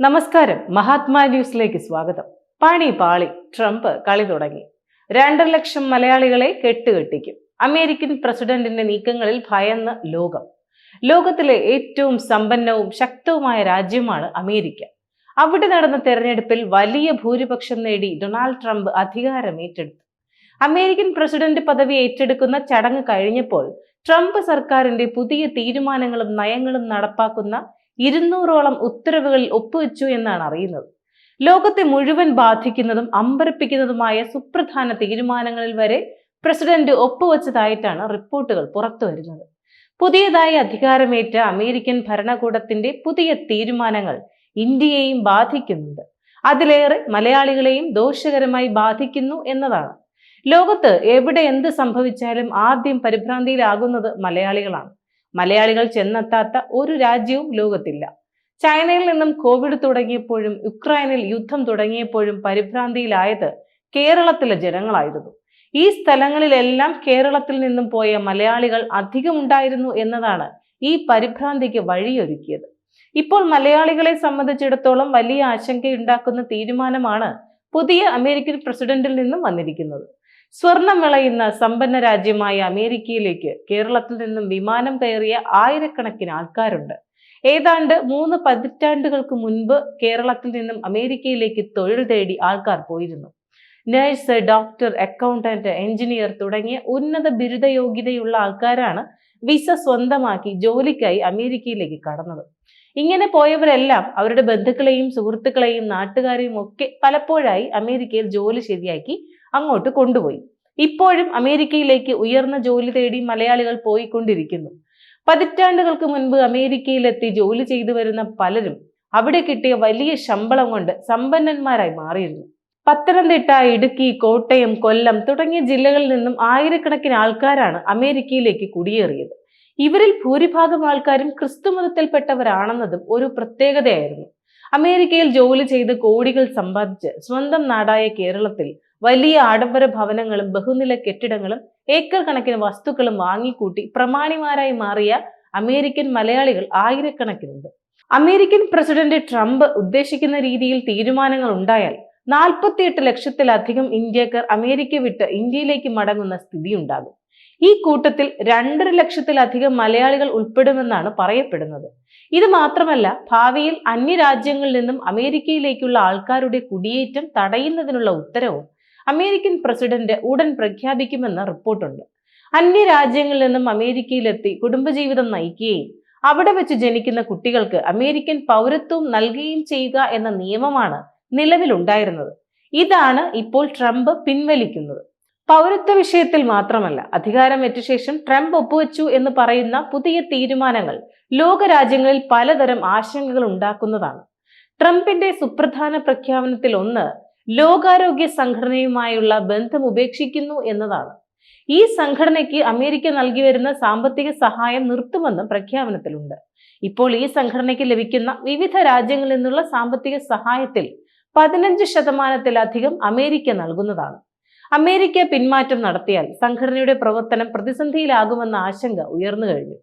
നമസ്കാരം. മഹാത്മാ ന്യൂസിലേക്ക് സ്വാഗതം. പണി പാളി. ട്രംപ് കളി തുടങ്ങി. രണ്ടര ലക്ഷം മലയാളികളെ കെട്ടുകെട്ടിക്കും. അമേരിക്കൻ പ്രസിഡന്റിന്റെ നീക്കങ്ങളിൽ ഭയന്ന് ലോകം. ലോകത്തിലെ ഏറ്റവും സമ്പന്നവും ശക്തവുമായ രാജ്യമാണ് അമേരിക്ക. അവിടെ നടന്ന തെരഞ്ഞെടുപ്പിൽ വലിയ ഭൂരിപക്ഷം നേടി ഡൊണാൾഡ് ട്രംപ് അധികാരം ഏറ്റെടുത്തു. അമേരിക്കൻ പ്രസിഡന്റ് പദവി ഏറ്റെടുക്കുന്ന ചടങ്ങ് കഴിഞ്ഞപ്പോൾ ട്രംപ് സർക്കാരിന്റെ പുതിയ തീരുമാനങ്ങളും നയങ്ങളും നടപ്പാക്കുന്ന ഇരുന്നൂറോളം ഉത്തരവുകളിൽ ഒപ്പുവെച്ചു എന്നാണ് അറിയുന്നത്. ലോകത്തെ മുഴുവൻ ബാധിക്കുന്നതും അമ്പരപ്പിക്കുന്നതുമായ സുപ്രധാന തീരുമാനങ്ങളിൽ വരെ പ്രസിഡന്റ് ഒപ്പുവെച്ചതായിട്ടാണ് റിപ്പോർട്ടുകൾ പുറത്തു വരുന്നത്. പുതിയതായി അധികാരമേറ്റ അമേരിക്കൻ ഭരണകൂടത്തിന്റെ പുതിയ തീരുമാനങ്ങൾ ഇന്ത്യയെയും ബാധിക്കുന്നുണ്ട്. അതിലേറെ മലയാളികളെയും ദോഷകരമായി ബാധിക്കുന്നു എന്നതാണ്. ലോകത്ത് എവിടെ എന്ത് സംഭവിച്ചാലും ആദ്യം പരിഭ്രാന്തിയിലാകുന്നത് മലയാളികളാണ്. മലയാളികൾ ചെന്നെത്താത്ത ഒരു രാജ്യവും ലോകത്തില്ല. ചൈനയിൽ നിന്നും കോവിഡ് തുടങ്ങിയപ്പോഴും യുക്രൈനിൽ യുദ്ധം തുടങ്ങിയപ്പോഴും പരിഭ്രാന്തിയിലായത് കേരളത്തിലെ ജനങ്ങളായിരുന്നു. ഈ സ്ഥലങ്ങളിലെല്ലാം കേരളത്തിൽ നിന്നും പോയ മലയാളികൾ അധികമുണ്ടായിരുന്നു എന്നതാണ് ഈ പരിഭ്രാന്തിക്ക് വഴിയൊരുക്കിയത്. ഇപ്പോൾ മലയാളികളെ സംബന്ധിച്ചിടത്തോളം വലിയ ആശങ്കയുണ്ടാക്കുന്ന തീരുമാനമാണ് പുതിയ അമേരിക്കൻ പ്രസിഡന്റിൽ നിന്നും വന്നിരിക്കുന്നത്. സ്വർണം വിളയുന്ന സമ്പന്ന രാജ്യമായ അമേരിക്കയിലേക്ക് കേരളത്തിൽ നിന്നും വിമാനം കയറിയ ആയിരക്കണക്കിന് ആൾക്കാരുണ്ട്. ഏതാണ്ട് മൂന്ന് പതിറ്റാണ്ടുകൾക്ക് മുൻപ് കേരളത്തിൽ നിന്നും അമേരിക്കയിലേക്ക് തൊഴിൽ തേടി ആൾക്കാർ പോയിരുന്നു. നഴ്സ് ഡോക്ടർ അക്കൗണ്ടന്റ് എഞ്ചിനീയർ തുടങ്ങിയ ഉന്നത ബിരുദ യോഗ്യതയുള്ള ആൾക്കാരാണ് വിസ സ്വന്തമാക്കി ജോലിക്കായി അമേരിക്കയിലേക്ക് കടന്നത്. ഇങ്ങനെ പോയവരെല്ലാം അവരുടെ ബന്ധുക്കളെയും സുഹൃത്തുക്കളെയും നാട്ടുകാരെയും ഒക്കെ പലപ്പോഴായി അമേരിക്കയിൽ ജോലി ശരിയാക്കി അങ്ങോട്ട് കൊണ്ടുപോയി. ഇപ്പോഴും അമേരിക്കയിലേക്ക് ഉയർന്ന ജോലി തേടി മലയാളികൾ പോയിക്കൊണ്ടിരിക്കുന്നു. പതിറ്റാണ്ടുകൾക്ക് മുൻപ് അമേരിക്കയിലെത്തി ജോലി ചെയ്തു വരുന്ന പലരും അവിടെ കിട്ടിയ വലിയ ശമ്പളം കൊണ്ട് സമ്പന്നന്മാരായി മാറിയിരുന്നു. പത്തനംതിട്ട ഇടുക്കി കോട്ടയം കൊല്ലം തുടങ്ങിയ ജില്ലകളിൽ നിന്നും ആയിരക്കണക്കിന് ആൾക്കാരാണ് അമേരിക്കയിലേക്ക് കുടിയേറിയത്. ഇവരിൽ ഭൂരിഭാഗം ആൾക്കാരും ക്രിസ്തു മതത്തിൽപ്പെട്ടവരാണെന്നതും ഒരു പ്രത്യേകതയായിരുന്നു. അമേരിക്കയിൽ ജോലി ചെയ്ത് കോടികൾ സമ്പാദിച്ച് സ്വന്തം നാടായ കേരളത്തിൽ വലിയ ആഡംബര ഭവനങ്ങളും ബഹുനില കെട്ടിടങ്ങളും ഏക്കർ കണക്കിന് വസ്തുക്കളും വാങ്ങിക്കൂട്ടി പ്രമാണിമാരായി മാറിയ അമേരിക്കൻ മലയാളികൾ ആയിരക്കണക്കിനുണ്ട്. അമേരിക്കൻ പ്രസിഡന്റ് ട്രംപ് ഉദ്ദേശിക്കുന്ന രീതിയിൽ തീരുമാനങ്ങൾ ഉണ്ടായാൽ നാൽപ്പത്തിയെട്ട് ലക്ഷത്തിലധികം ഇന്ത്യക്കാർ അമേരിക്ക വിട്ട് ഇന്ത്യയിലേക്ക് മടങ്ങുന്ന സ്ഥിതി ഉണ്ടാകും ഈ കൂട്ടത്തിൽ രണ്ടര ലക്ഷത്തിലധികം മലയാളികൾ ഉൾപ്പെടുമെന്നാണ് പറയപ്പെടുന്നത്. ഇത് മാത്രമല്ല ഭാവിയിൽ അന്യരാജ്യങ്ങളിൽ നിന്നും അമേരിക്കയിലേക്കുള്ള ആൾക്കാരുടെ കുടിയേറ്റം തടയുന്നതിനുള്ള ഉത്തരവും അമേരിക്കൻ പ്രസിഡന്റ് ഉടൻ പ്രഖ്യാപിക്കുമെന്ന് റിപ്പോർട്ടുണ്ട്. അന്യരാജ്യങ്ങളിൽ നിന്നും അമേരിക്കയിലെത്തി കുടുംബജീവിതം നയിക്കുകയും അവിടെ വെച്ച് ജനിക്കുന്ന കുട്ടികൾക്ക് അമേരിക്കൻ പൗരത്വം നൽകുകയും ചെയ്യുക എന്ന നിയമമാണ് നിലവിലുണ്ടായിരുന്നത്. ഇതാണ് ഇപ്പോൾ ട്രംപ് പിൻവലിക്കുന്നത്. പൗരത്വ വിഷയത്തിൽ മാത്രമല്ല അധികാരം അധികാരമേറ്റ ശേഷം ട്രംപ് ഒപ്പുവെച്ചു എന്ന് പറയുന്ന പുതിയ തീരുമാനങ്ങൾ ലോകരാജ്യങ്ങളിൽ പലതരം ആശങ്കകൾ ഉണ്ടാക്കുന്നതാണ്. ട്രംപിന്റെ സുപ്രധാന പ്രഖ്യാപനത്തിൽ ഒന്ന് ലോകാരോഗ്യ സംഘടനയുമായുള്ള ബന്ധം ഉപേക്ഷിക്കുന്നു എന്നതാണ്. ഈ സംഘടനയ്ക്ക് അമേരിക്ക നൽകി വരുന്ന സാമ്പത്തിക സഹായം നിർത്തുമെന്നും പ്രഖ്യാപനത്തിലുണ്ട്. ഇപ്പോൾ ഈ സംഘടനയ്ക്ക് ലഭിക്കുന്ന വിവിധ രാജ്യങ്ങളിൽ നിന്നുള്ള സാമ്പത്തിക സഹായത്തിൽ പതിനഞ്ച് ശതമാനത്തിലധികം അമേരിക്ക നൽകുന്നതാണ്. അമേരിക്ക പിന്മാറ്റം നടത്തിയാൽ സംഘടനയുടെ പ്രവർത്തനം പ്രതിസന്ധിയിലാകുമെന്ന ആശങ്ക ഉയർന്നു കഴിഞ്ഞു.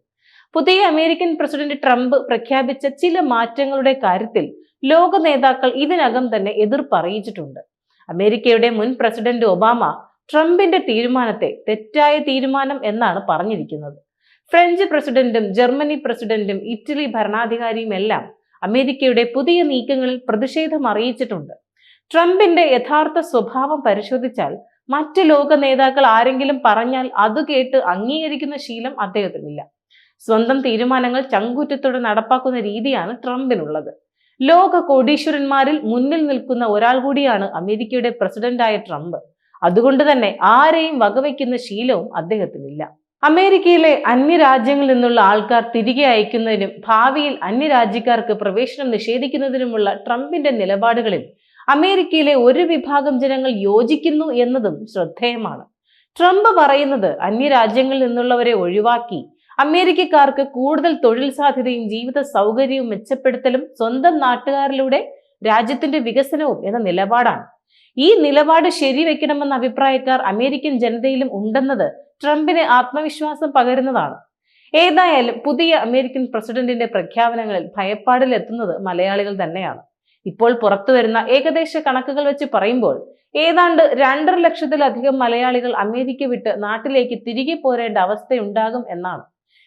പുതിയ അമേരിക്കൻ പ്രസിഡന്റ് ട്രംപ് പ്രഖ്യാപിച്ച ചില മാറ്റങ്ങളുടെ കാര്യത്തിൽ ലോക നേതാക്കൾ ഇതിനകം തന്നെ എതിർപ്പ് അറിയിച്ചിട്ടുണ്ട്. അമേരിക്കയുടെ മുൻ പ്രസിഡന്റ് ഒബാമ ട്രംപിന്റെ തീരുമാനത്തെ തെറ്റായ തീരുമാനം എന്നാണ് പറഞ്ഞിരിക്കുന്നത്. ഫ്രഞ്ച് പ്രസിഡന്റും ജർമ്മനി പ്രസിഡന്റും ഇറ്റലി ഭരണാധികാരിയും എല്ലാം അമേരിക്കയുടെ പുതിയ നീക്കങ്ങളിൽ പ്രതിഷേധം അറിയിച്ചിട്ടുണ്ട്. ട്രംപിന്റെ യഥാർത്ഥ സ്വഭാവം പരിശോധിച്ചാൽ മറ്റ് ലോക നേതാക്കൾ ആരെങ്കിലും പറഞ്ഞാൽ അത് കേട്ട് അംഗീകരിക്കുന്ന ശീലം അദ്ദേഹത്തിനില്ല. സ്വന്തം തീരുമാനങ്ങൾ ചങ്കൂറ്റത്തോടെ നടപ്പാക്കുന്ന രീതിയാണ് ട്രംപിനുള്ളത്. ലോക കോടീശ്വരന്മാരിൽ മുന്നിൽ നിൽക്കുന്ന ഒരാൾ കൂടിയാണ് അമേരിക്കയുടെ പ്രസിഡന്റായ ട്രംപ്. അതുകൊണ്ട് തന്നെ ആരെയും വകവയ്ക്കുന്ന ശീലവും അദ്ദേഹത്തിനില്ല. അമേരിക്കയിലെ അന്യരാജ്യങ്ങളിൽ നിന്നുള്ള ആൾക്കാർ തിരികെ അയക്കുന്നതിനും ഭാവിയിൽ അന്യരാജ്യക്കാർക്ക് പ്രവേശനം നിഷേധിക്കുന്നതിനുമുള്ള ട്രംപിന്റെ നിലപാടുകളിൽ അമേരിക്കയിലെ ഒരു വിഭാഗം ജനങ്ങൾ യോജിക്കുന്നു എന്നതും ശ്രദ്ധേയമാണ്. ട്രംപ് പറയുന്നത് അന്യരാജ്യങ്ങളിൽ നിന്നുള്ളവരെ ഒഴിവാക്കി അമേരിക്കക്കാർക്ക് കൂടുതൽ തൊഴിൽ സാധ്യതയും ജീവിത സൗകര്യവും മെച്ചപ്പെടുത്തലും സ്വന്തം നാട്ടുകാരിലൂടെ രാജ്യത്തിന്റെ വികസനവും എന്ന നിലപാടാണ്. ഈ നിലപാട് ശരിവെക്കണമെന്ന അഭിപ്രായക്കാർ അമേരിക്കൻ ജനതയിലും ഉണ്ടെന്നത് ട്രംപിന് ആത്മവിശ്വാസം പകരുന്നതാണ്. ഏതായാലും പുതിയ അമേരിക്കൻ പ്രസിഡന്റിന്റെ പ്രഖ്യാപനങ്ങളിൽ ഭയപ്പാടിലെത്തുന്നത് മലയാളികൾ തന്നെയാണ്. ഇപ്പോൾ പുറത്തു വരുന്ന ഏകദേശ കണക്കുകൾ വെച്ച് പറയുമ്പോൾ ഏതാണ്ട് രണ്ടര ലക്ഷത്തിലധികം മലയാളികൾ അമേരിക്ക വിട്ട് നാട്ടിലേക്ക് തിരികെ പോരേണ്ട അവസ്ഥയുണ്ടാകും എന്നാണ്.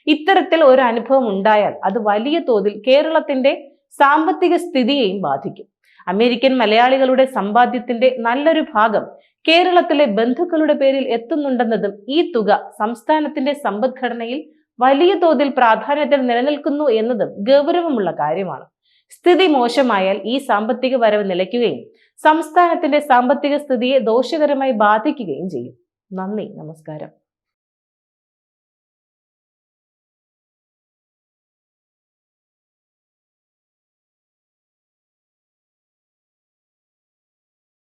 ഇത്തരത്തിൽ ഒരു അനുഭവം ഉണ്ടായാൽ അത് വലിയ തോതിൽ കേരളത്തിന്റെ സാമ്പത്തിക സ്ഥിതിയെയും ബാധിക്കും. അമേരിക്കൻ മലയാളികളുടെ സമ്പാദ്യത്തിന്റെ നല്ലൊരു ഭാഗം കേരളത്തിലെ ബന്ധുക്കളുടെ പേരിൽ എത്തുന്നുണ്ടെന്നതും ഈ തുക സംസ്ഥാനത്തിന്റെ സമ്പദ്ഘടനയിൽ വലിയ തോതിൽ പ്രാധാന്യത്തിൽ നിലനിൽക്കുന്നു എന്നതും ഗൗരവമുള്ള കാര്യമാണ്. സ്ഥിതി മോശമായാൽ ഈ സാമ്പത്തിക വരവ് നിലയ്ക്കുകയും സംസ്ഥാനത്തിന്റെ സാമ്പത്തിക സ്ഥിതിയെ ദോഷകരമായി ബാധിക്കുകയും ചെയ്യും. നന്ദി. നമസ്കാരം.